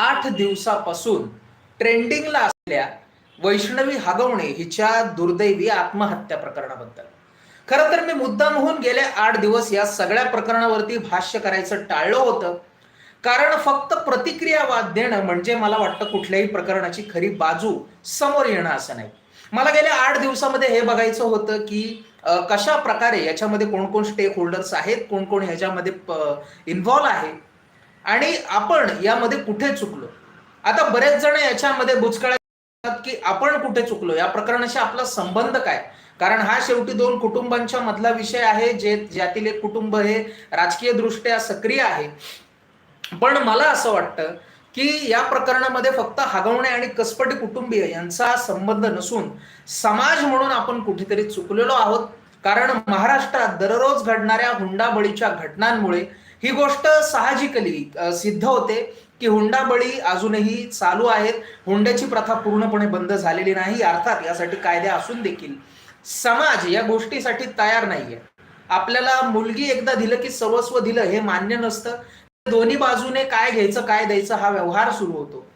आठ दिवसापासून ट्रेंडिंगला असलेल्या वैष्णवी हगवणे हिच्या दुर्दैवी आत्महत्या प्रकरणाबद्दल. खरं तर मी मुद्दाम होऊन गेले आठ दिवस या सगळ्या प्रकरणावरती भाष्य करायचं टाळलं होतं. कारण फक्त प्रतिक्रियावाद देणं म्हणजे मला वाटतं कुठल्याही प्रकरणाची खरी बाजू समोर येणं असं नाही. मला गेल्या आठ दिवसामध्ये हे बघायचं होतं की कशा प्रकारे याच्यामध्ये कोण कोण स्टेक होल्डर्स आहेत कोण कोण ह्याच्यामध्ये इन्व्हॉल्व आहे. आणि आपण यामध्ये कुठे चुकलो? आता बरेच जण याच्यामध्ये बुचकळ्यात की आपण कुठे चुकलो? या प्रकरणाशी आपला संबंध काय? कारण हा शेवटी दोन कुटुंबांच्या मधला विषय आहे जे ज्यातील एक कुटुंब हे राजकीय दृष्ट्या सक्रिय आहे. पण मला असं वाटतं की या प्रकरणामध्ये फक्त हगवणे आणि कसपटी कुटुंबीय यांचा संबंध नसून समाज म्हणून आपण कुठेतरी चुकलेलो आहोत. कारण महाराष्ट्रात दररोज घडणाऱ्या हुंडाबळीच्या घटनांमुळे ही गोष्ट साहजिकली सिद्ध होते की हुंडाबळी अजूनही चालू आहेत. हुंड्याची प्रथा पूर्णपणे बंद झालेली नाही अर्थात यासाठी कायदे असून देखील. समाज या गोष्टीसाठी तयार नाहीये. आपल्याला मुलगी एकदा दिलं की सर्वस्व दिलं हे मान्य नसतं. दोन्ही बाजूने काय घ्यायचं काय द्यायचं हा व्यवहार सुरू होतो.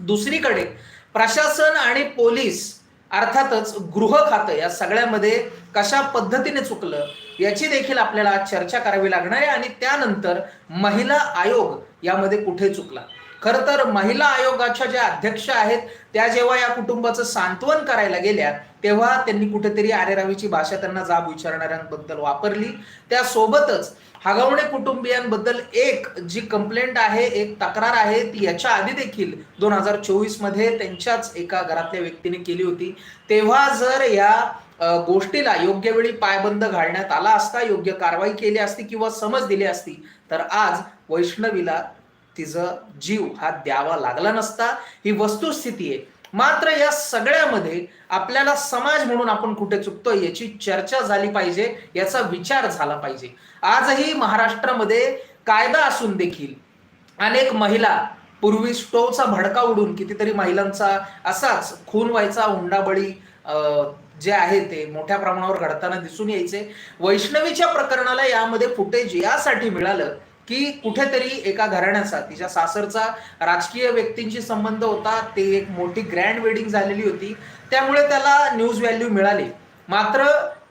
दुसरीकडे प्रशासन आणि पोलीस अर्थातच गृह खातं या सगळ्यामध्ये कशा पद्धतीने चुकलं याची देखील आपल्याला चर्चा करावी लागणार आहे आणि त्यानंतर महिला आयोग यामध्ये कुठे चुकला? खरं तर महिला आयोगाच्या ज्या अध्यक्ष आहेत त्या जेव्हा या कुटुंबाचं सांत्वन करायला गेल्या तेव्हा त्यांनी कुठेतरी आरेरावीची भाषा त्यांना जाब विचारणाऱ्यांबद्दल वापरली. त्यासोबतच हगवणे कुटुंबियांबद्दल एक जी कंप्लेंट आहे एक तक्रार आहे ती याच्या आधी देखील दोन हजार चोवीसमध्ये त्यांच्याच एका घरातल्या व्यक्तीने केली होती. तेव्हा जर या गोष्टीला योग्य वेळी पायबंद घालण्यात आला असता योग्य कारवाई केली असती किंवा समज दिली असती तर आज वैष्णवीला तिचा जीव हा द्यावा लागला नसता. ही वस्तुस्थिती आहे. मात्र या सगळ्यामध्ये आपल्याला समाज म्हणून आपण कुठे चुकतोय याची चर्चा झाली पाहिजे याचा विचार झाला पाहिजे. आजही महाराष्ट्रामध्ये कायदा असून देखील अनेक महिला पूर्वी स्टोवचा भडका उडून कितीतरी महिलांचा असाच खून व्हायचा हुंडाबळी जे आहे ते मोठ्या प्रमाणावर घडताना दिसून यायचे. वैष्णवीच्या प्रकरणाला यामध्ये फुटेज यासाठी मिळालं की कुठेतरी एका घराण्याचा तिच्या सासरचा राजकीय व्यक्तींशी संबंध होता. ते एक मोठी ग्रँड वेडिंग झालेली होती. त्यामुळे त्याला न्यूज व्हॅल्यू मिळाली. मात्र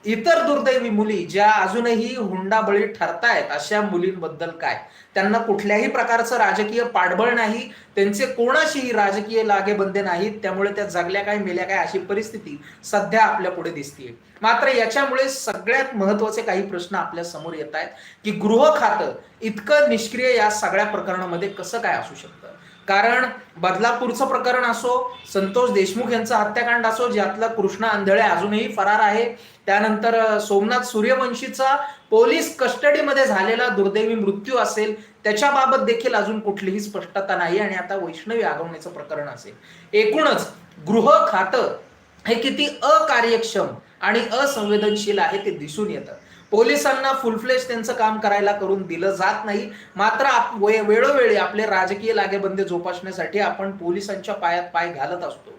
इतर दुर्दैवी मुली ज्या अजूनही हुंडाबळी ठरतायत अशा मुलींबद्दल काय? त्यांना कुठल्याही प्रकारचं राजकीय पाठबळ नाही त्यांचे कोणाशीही राजकीय लागेबंदे नाहीत त्यामुळे त्या जगल्या काय मेल्या काय अशी परिस्थिती सध्या आपल्या पुढे दिसतीये. मात्र याच्यामुळे सगळ्यात महत्त्वाचे काही प्रश्न आपल्यासमोर येत आहेत की गृह खातं इतकं निष्क्रिय या सगळ्या प्रकरणामध्ये कसं काय असू शकतं? कारण बदलापूरचं प्रकरण असो संतोष देशमुख यांचा हत्याकांड असो ज्यातला कृष्णा आंधळे अजूनही फरार आहे त्यानंतर सोमनाथ सूर्यवंशीचा पोलीस कस्टडीमध्ये झालेला दुर्दैवी मृत्यू असेल त्याच्याबाबत देखील अजून कुठलीही स्पष्टता नाही आणि आता वैष्णवी आगवण्याचं प्रकरण असेल. एकूणच गृह खातं हे किती अकार्यक्षम आणि असंवेदनशील आहे ते दिसून येतं. पोलिसांना फुलफ्लेश त्यांचं काम करायला करून दिलं जात नाही. मात्र आप- वे- वेळोवेळी आपले राजकीय लागेबंदे जोपासण्यासाठी आपण पोलिसांच्या पायात पाय घालत असतो.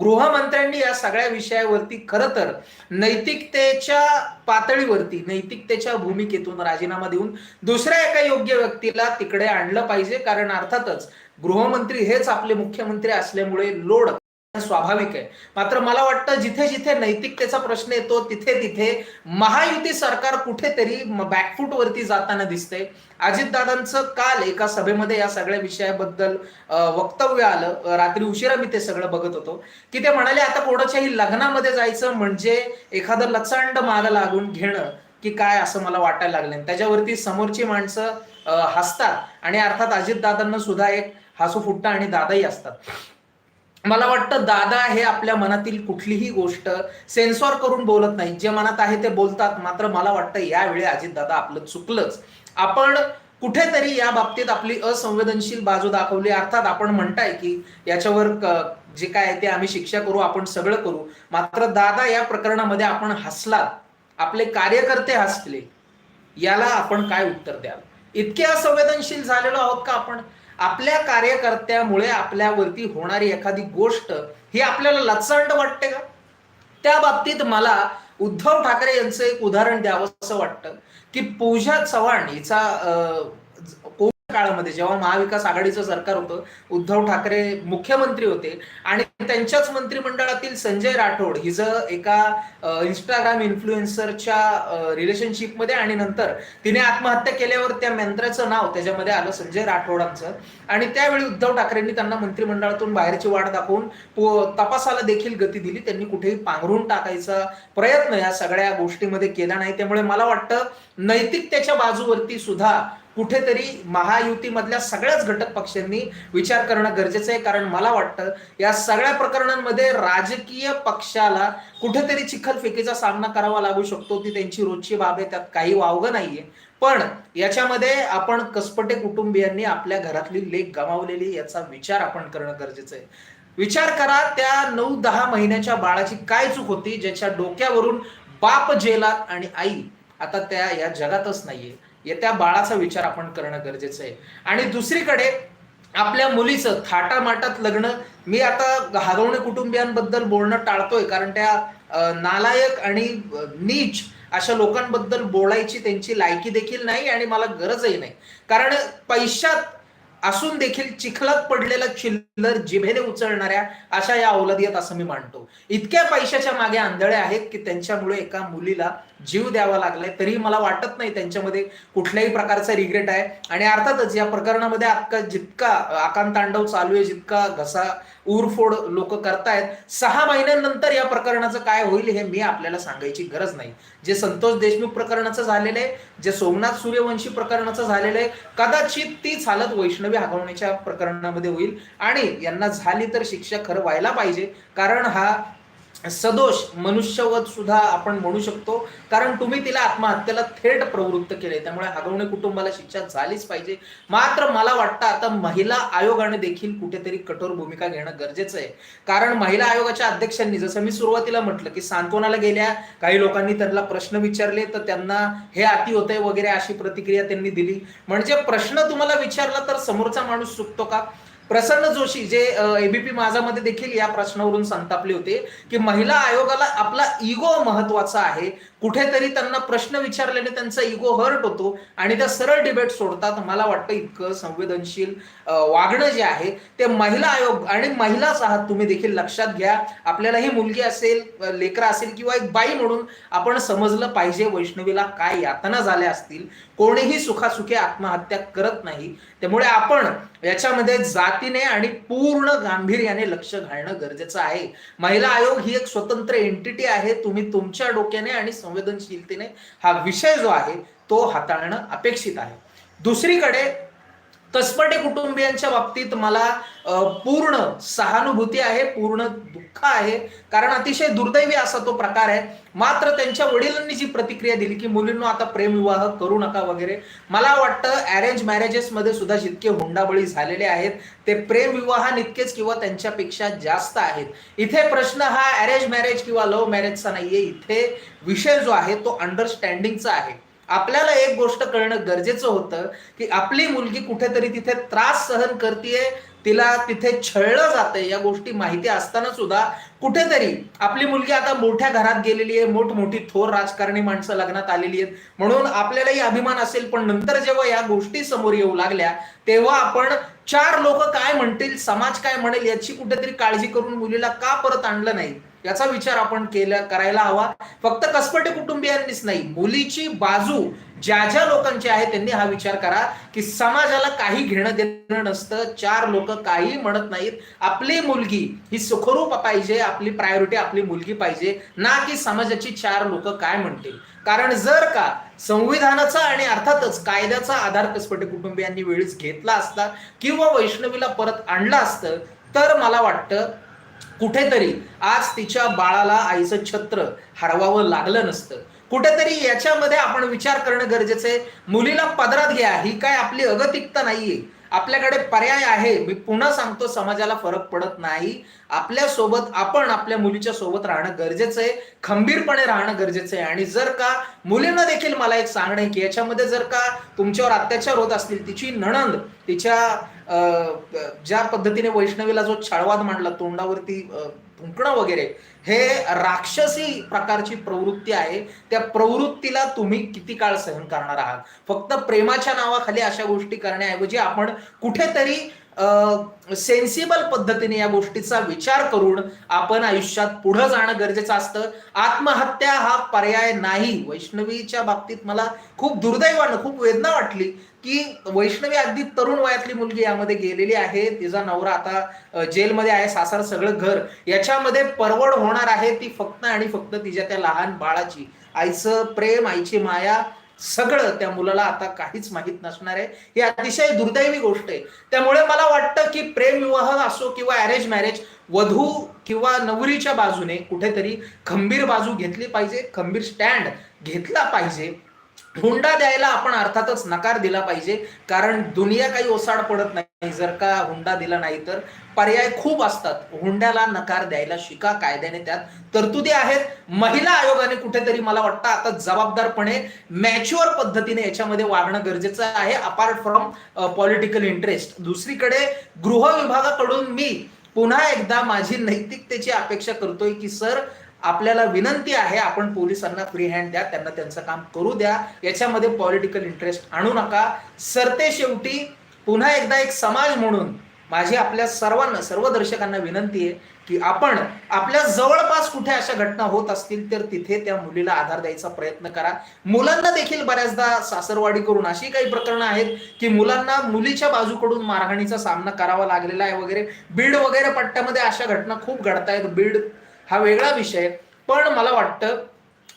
गृहमंत्र्यांनी या सगळ्या विषयावरती खरं तर नैतिकतेच्या पातळीवरती नैतिकतेच्या भूमिकेतून राजीनामा देऊन दुसऱ्या एका योग्य व्यक्तीला तिकडे आणलं पाहिजे. कारण अर्थातच गृहमंत्री हेच आपले मुख्यमंत्री असल्यामुळे लोड स्वाभाविक आहे. मात्र मला वाटतं जिथे जिथे नैतिकतेचा प्रश्न येतो तिथे तिथे महायुती सरकार कुठेतरी बॅकफूट वरती जाताना दिसते अजितदादांचं काल एका सभेमध्ये या सगळ्या विषयाबद्दल वक्तव्य आलं. रात्री उशिरा मी ते सगळं बघत होतो. की ते म्हणाले आता कोणाच्याही लग्नामध्ये जायचं म्हणजे एखादं लचंड माग लागून घेणं की काय असं मला वाटायला लागलं आणि त्याच्यावरती समोरची माणसं हसतात. आणि अर्थात अजितदादांना सुद्धा एक हसू फुट्टा आणि दादाही असतात. मला वाटतं दादा हे आपल्या मनातील कुठलीही गोष्ट सेन्सॉर करून बोलत नाही. जे मनात आहे ते बोलतात. मात्र मला वाटतं यावेळी अजित दादा आपलं चुकलंच. आपण कुठेतरी या बाबतीत आपली असंवेदनशील बाजू दाखवली. अर्थात आपण म्हणताय की याच्यावर जे काय आहे ते आम्ही शिक्षा करू आपण सगळं करू. मात्र दादा या प्रकरणामध्ये आपण हसलात. आपले कार्यकर्ते हसले. याला आपण काय उत्तर द्याल? इतके असंवेदनशील झालेलो आहोत का आपण? आपल्या कार्यकर्त्यामुळे आपल्यावरती होणारी एखादी गोष्ट ही आपल्याला लचंड वाटते का? त्या बाबतीत मला उद्धव ठाकरे यांचं एक उदाहरण द्यावं असं वाटतं की पूजा चव्हाण हिचा काळामध्ये जेव्हा महाविकास आघाडीचं सरकार होतं उद्धव ठाकरे मुख्यमंत्री होते आणि त्यांच्याच मंत्रिमंडळातील संजय राठोड हिचं एका इंस्टाग्राम इन्फ्लुएन्सरच्या रिलेशनशिपमध्ये आणि नंतर तिने आत्महत्या केल्यावर त्या मंत्र्याचं नाव त्याच्यामध्ये आलं संजय राठोडांचं आणि त्यावेळी उद्धव ठाकरेंनी त्यांना मंत्रिमंडळातून बाहेरची वाट दाखवून तपासाला देखील गती दिली. त्यांनी कुठेही पांघरून टाकायचा प्रयत्न या सगळ्या गोष्टीमध्ये केला नाही. त्यामुळे मला वाटतं नैतिकतेच्या बाजूवरती सुद्धा कुठेतरी महायुतीमधल्या सगळ्याच घटक पक्षांनी विचार करणं गरजेचं आहे. कारण मला वाटतं या सगळ्या प्रकरणांमध्ये राजकीय पक्षाला कुठेतरी चिखलफेकीचा सामना करावा लागू शकतो. ती त्यांची रोजची बाब आहे त्यात काही वावगं नाहीये. पण याच्यामध्ये आपण कसपटे कुटुंबियांनी आपल्या घरातली लेख गमावलेली याचा विचार आपण करणं गरजेचं आहे. विचार करा त्या नऊ दहा महिन्याच्या बाळाची काय चूक होती ज्याच्या डोक्यावरून बाप जेलात आणि आई आता त्या या जगातच नाहीये. येत्या बाळाचा विचार आपण करणं गरजेचं आहे. आणि दुसरीकडे आपल्या मुलीचं थाटामाटात लग्न मी आता हरवणे कुटुंबियांबद्दल बोलणं टाळतोय कारण त्या नालायक आणि नीच अशा लोकांबद्दल बोलायची त्यांची लायकी देखील नाही आणि मला गरजही नाही. कारण पैशात असून देखील चिखलात पडलेला चिल्लर जिभेने उचलणाऱ्या अशा या अवलादी असं मी मानतो. इतक्या पैशाच्या मागे आंधळे आहेत की त्यांच्यामुळे एका मुलीला जीव द्यावा लागलाय तरी मला वाटत नाही त्यांच्यामध्ये कुठल्याही प्रकारचा रिग्रेट आहे. आणि अर्थातच या प्रकरणामध्ये आत्ता जितका आकांत तांडव चालू आहे जितका घसा उरफोड लोक करतायत सहा महिन्यांनंतर या प्रकरणाचं काय होईल हे मी आपल्याला सांगायची गरज नाही. जे संतोष देशमुख प्रकरणाचं झालेलं आहे जे सोमनाथ सूर्यवंशी प्रकरणाचं झालेलं आहे कदाचित तीच हालत वैष्णवी हगवण्याच्या प्रकरणामध्ये होईल. आणि यांना झाली तर शिक्षा खरं व्हायला पाहिजे कारण हा सदोष मनुष्यवध सुद्धा आपण म्हणू शकतो. कारण तुम्ही तिला आत्महत्येला थेट प्रवृत्त केले. त्यामुळे हगवणे कुटुंबाला शिक्षा झालीच पाहिजे. मात्र मला वाटतं आता महिला आयोगाने देखील कुठेतरी कठोर भूमिका घेणं गरजेचं आहे. कारण महिला आयोगाच्या अध्यक्षांनी जसं मी सुरुवातीला म्हटलं की सांत्वनाला गेल्या काही लोकांनी त्यांना प्रश्न विचारले तर त्यांना हे अति होतंय वगैरे अशी प्रतिक्रिया त्यांनी दिली. म्हणजे प्रश्न तुम्हाला विचारला तर समोरचा माणूस चुकतो का? प्रसन्न जोशी जे एबीपी माझामध्ये देखील या प्रश्नावरून संतापले होते की महिला आयोगाला आपला इगो महत्त्वाचा आहे. कुठेतरी त्यांना प्रश्न विचारल्याने त्यांचा इगो हर्ट होतो आणि त्या सरळ डिबेट सोडतात. मला वाटतं इतकं संवेदनशील वागणं जे आहे ते महिला आयोग आणि महिलाच आहात. तुम्ही देखील लक्षात घ्या. आपल्याला ही मुलगी असेल लेकरं असेल किंवा एक बाई म्हणून आपण समजलं पाहिजे वैष्णवीला काय यातना झाल्या असतील. कोणीही सुखासुखी आत्महत्या करत नाही. त्यामुळे आपण याच्यामध्ये जातीने आणि पूर्ण गांभीर्याने लक्ष घालणं गरजेचं आहे. महिला आयोग ही एक स्वतंत्र एंटिटी आहे. तुम्ही तुमच्या डोक्याने आणि संवेदनशीलतेने हा विषय जो आहे तो हाताळणं अपेक्षित आहे. दुसरीकडे कसपटे कुटुंबियांच्या बाबतीत मला पूर्ण सहानुभूती आहे पूर्ण दुःख आहे. कारण अतिशय दुर्दैवी असा तो प्रकार आहे. मात्र त्यांच्या वडिलांनी जी प्रतिक्रिया दिली की मुलींना आता प्रेमविवाह करू नका वगैरे. मला वाटतं अरेंज मॅरेजेसमध्ये सुद्धा जितके हुंडाबळी झालेले आहेत ते प्रेमविवाहानितकेच किंवा त्यांच्यापेक्षा जास्त आहेत. इथे प्रश्न हा अरेंज मॅरेज किंवा लव्ह मॅरेजचा नाहीये. इथे विषय जो आहे तो अंडरस्टँडिंगचा आहे. आपल्याला एक गोष्ट कळणं गरजेचं होतं की आपली मुलगी कुठेतरी तिथे त्रास सहन करते तिला तिथे छळलं जातंय या गोष्टी माहिती असताना सुद्धा कुठेतरी आपली मुलगी आता मोठ्या घरात गेलेली आहे मोठमोठी थोर राजकारणी माणसं लग्नात आलेली आहेत. म्हणून आपल्यालाही अभिमान असेल पण नंतर जेव्हा या गोष्टी समोर येऊ लागल्या तेव्हा आपण चार लोक काय म्हणतील समाज काय म्हणेल याची कुठेतरी काळजी करून मुलीला का परत आणलं नाही? याचा विचार आपण केला करायला हवा. फक्त कसपटे कुटुंबियांनीच नाही मुलीची बाजू ज्या ज्या लोकांची आहे त्यांनी हा विचार करा की समाजाला काही घेणं देणं नसतं. चार लोक काही म्हणत नाहीत. आपली मुलगी ही सुखरूप पाहिजे आपली प्रायोरिटी आपली मुलगी पाहिजे. ना की समाजाची चार लोक काय म्हणतील. कारण जर का संविधानाचा आणि अर्थातच कायद्याचा आधार कसपटे कुटुंबियांनी वेळीच घेतला असता किंवा वैष्णवीला परत आणलं असतं तर मला वाटतं कुठेतरी आज तिच्या बाळाला आईचं छत्र हरवावं लागलं नसतं. कुठेतरी याच्यामध्ये आपण विचार करणं गरजेचं आहे. मुलीला पदरात घ्या. ही काय आपली अगतिकता नाहीये. आपल्याकडे पर्याय आहे. मी पुन्हा सांगतो समाजाला फरक पडत नाही. आपल्यासोबत आपण आपल्या मुलीच्या सोबत राहणं गरजेचं आहे. खंबीरपणे राहणं गरजेचं आहे. आणि जर का मुलींना देखील मला एक सांगणं आहे की याच्यामध्ये जर का तुमच्यावर अत्याचार होत असतील तिची नणंद तिच्या ज्या पद्धतीने वैष्णवीला जो छळवाद मांडला तोंडावरती फुंकणं थुंकणं वगैरे हे राक्षसी प्रकारची प्रवृत्ती आहे. त्या प्रवृत्तीला तुम्ही किती काळ सहन करणार आहात? फक्त प्रेमाच्या नावाखाली अशा गोष्टी करण्याऐवजी आपण कुठेतरी सेन्सिबल पद्धतीने या गोष्टीचा विचार करून आपण आयुष्यात पुढे जाणं गरजेचं असतं. आत्महत्या हा पर्याय नाही. वैष्णवीच्या बाबतीत मला खूप दुर्दैवानं खूप वेदना वाटली. की वैष्णवी अगदी तरुण वयातली मुलगी यामध्ये गेलेली आहे. तिचा नवरा आता जेलमध्ये आहे. सासर सगळं घर. याच्यामध्ये परवड होणार आहे ती फक्त आणि फक्त तिच्या त्या लहान बाळाची. आईचं प्रेम आईची माया सगळं त्या मुलाला आता काहीच माहीत नसणार आहे. ही अतिशय दुर्दैवी गोष्ट आहे. त्यामुळे मला वाटतं की प्रेम विवाह असो किंवा अरेंज मॅरेज वधू किंवा नवरीच्या बाजूने कुठेतरी खंबीर बाजू घेतली पाहिजे खंबीर स्टँड घेतला पाहिजे. हुंडा द्यायला आपण अर्थातच नकार दिला पाहिजे. कारण दुनिया काही ओसाड पडत नाही. जर का हुंडा दिला नाही तर पर्याय खूप असतात. हुंड्याला नकार द्यायला शिका कायद्याने त्यात. तरतुदी आहेत. महिला आयोगाने कुठेतरी मला वाटतं आता जबाबदारपणे मॅच्युअर पद्धतीने याच्यामध्ये वागणं गरजेचं आहे. अपार्ट फ्रॉम पॉलिटिकल इंटरेस्ट दुसरीकडे गृह विभागाकडून मी पुन्हा एकदा माझी नैतिकतेची अपेक्षा करतोय की सर आपल्याला विनंती आहे आपण पोलिसांना फ्री हँड द्या त्यांना त्यांचं काम करू द्या. याच्यामध्ये पॉलिटिकल इंटरेस्ट आणू नका. सरते शेवटी पुन्हा एकदा एक समाज म्हणून माझी आपल्या सर्वांना सर्व दर्शकांना विनंती आहे की आपण आपल्या जवळपास कुठे अशा घटना होत असतील तर तिथे त्या मुलीला आधार द्यायचा प्रयत्न करा. मुलांना देखील बऱ्याचदा सासरवाडी करून अशी काही प्रकरणं आहेत की मुलांना मुलीच्या बाजूकडून मारहाणीचा सामना करावा लागलेला आहे वगैरे. बीड वगैरे पट्ट्यामध्ये अशा घटना खूप घडतायत. बीड हा वेगळा विषय. पण मला वाटतं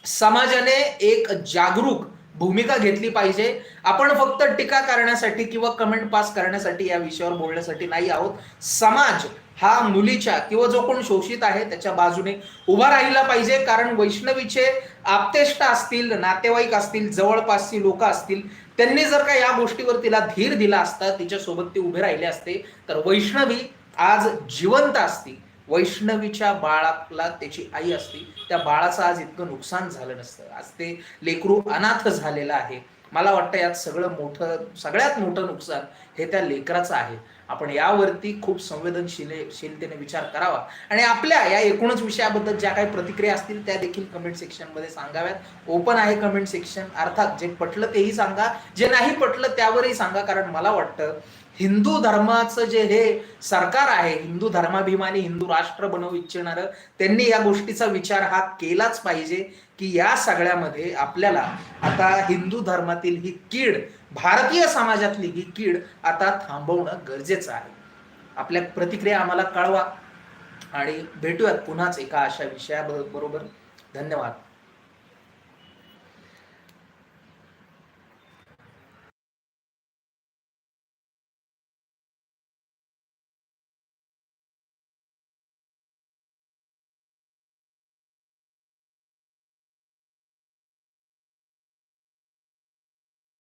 समाजाने एक जागरूक भूमिका घेतली पाहिजे. आपण फक्त टीका करण्यासाठी किंवा कमेंट पास करण्यासाठी या विषयावर बोलण्यासाठी नाही आहोत. समाज हा मुलीच्या किंवा जो कोण शोषित आहे त्याच्या बाजूने उभा राहिला पाहिजे. कारण वैष्णवीचे आपतेष्ट असतील नातेवाईक असतील जवळपासची लोक असतील त्यांनी जर का या गोष्टीवर तिला धीर दिला असता तिच्यासोबत ती उभे राहिले असते तर वैष्णवी आज जिवंत असती वैष्णवीच्या बाळाला त्याची आई असती त्या बाळाचं आज इतकं नुकसान झालं नसतं. आज ते लेकरू अनाथ झालेलं आहे. मला वाटतं यात सगळं मोठं सगळ्यात मोठं नुकसान हे त्या लेकराचं आहे. आपण यावरती खूप संवेदनशीलशीलतेने विचार करावा. आणि आपल्या या एकूणच विषयाबद्दल ज्या काही प्रतिक्रिया असतील त्या देखील कमेंट सेक्शनमध्ये सांगाव्यात. ओपन आहे कमेंट सेक्शन अर्थात जे पटलं तेही सांगा. जे नाही पटलं त्यावरही सांगा. कारण मला वाटतं हिंदू धर्माचं जे हे सरकार आहे हिंदू धर्माभिमानी हिंदू राष्ट्र बनवू इच्छिणारं त्यांनी या गोष्टीचा विचार हा केलाच पाहिजे की या सगळ्यामध्ये आपल्याला आता हिंदू धर्मातील ही कीड भारतीय समाजातली ही कीड आता थांबवणं गरजेचं आहे. आपल्या प्रतिक्रिया आम्हाला कळवा आणि भेटूयात पुन्हाच एका अशा विषयाबरोबर. धन्यवाद.